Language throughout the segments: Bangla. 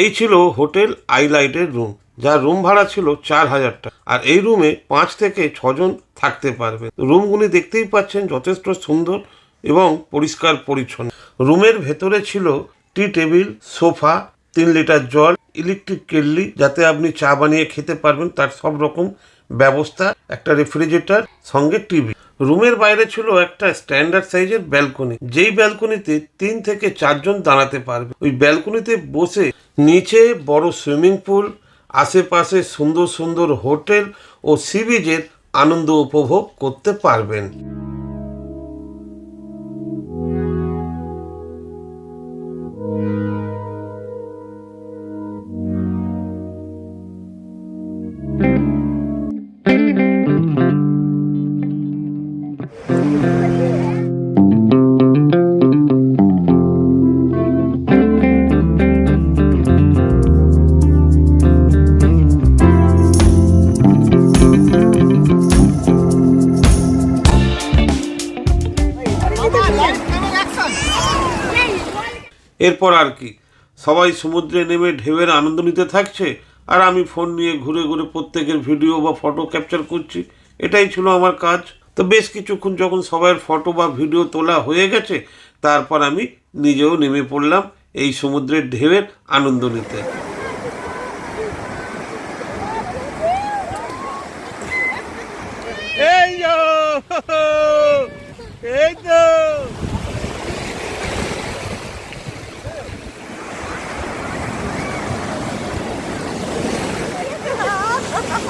এই ছিল হোটেল আইলাইটের রুম, যার রুম ভাড়া ছিল চার হাজার টাকা। আর এই রুমে পাঁচ থেকে ছজন থাকতে পারবে। রুমগুলি দেখতেই পাচ্ছেন যথেষ্ট সুন্দর এবং পরিষ্কার পরিচ্ছন্ন। রুমের ভেতরে ছিল টি টেবিল, সোফা, তিন লিটার জল, ইলেকট্রিক কেটলি, যাতে আপনি চা বানিয়ে খেতে পারবেন। তার সব রকম ব্যবস্থা, একটা রেফ্রিজারেটর, সঙ্গে টিভি। রুমের বাইরে ছিল একটা স্ট্যান্ডার্ড সাইজের ব্যালকনি, যেই ব্যালকনিতে তিন থেকে চারজন দাঁড়াতে পারবে। ওই ব্যালকনিতে বসে নিচে বড় সুইমিং পুল, আশেপাশে সুন্দর সুন্দর হোটেল ও সি বিচের আনন্দ উপভোগ করতে পারবেন। এরপর আর কি? সবাই সমুদ্রে নেমে ঢেউয়ের আনন্দ নিতে থাকছে, আর আমি ফোন নিয়ে ঘুরে ঘুরে প্রত্যেকের ভিডিও বা ফটো ক্যাপচার করছি। এটাই ছিল আমার কাজ। তো বেশ কিছুক্ষণ যখন সবার ফটো বা ভিডিও তোলা হয়ে গেছে, তারপর আমি নিজেও নেমে পড়লাম এই সমুদ্রের ঢেউয়ের আনন্দ নিতে। এই তো!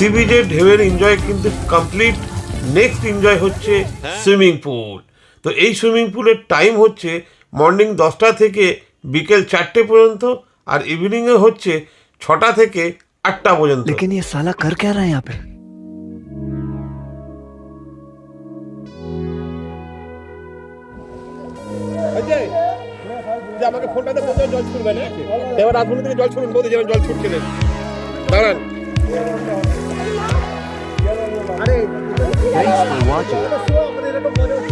সি বিচের ঢেউয়ের এনজয় কিন্তু কমপ্লিট নেক্সট এনজয় হচ্ছে সুইমিং পুল তো এই সুইমিং পুলের টাইম হচ্ছে মর্নিং দশটা থেকে বিকেল চারটে পর্যন্ত আর ইভিনিংয়ে হচ্ছে ছটা থেকে আটটা পর্যন্ত लेकिन ये साला कर क्या रहा है यहाँ पे অজয় যে আমাকে ফোনটাতে বলতে জল ছুটবে না এবার রাজমণি থেকে জল ছুটুন বলতে যেমন জল ছুটছিলেন দাঁড়ান For watching.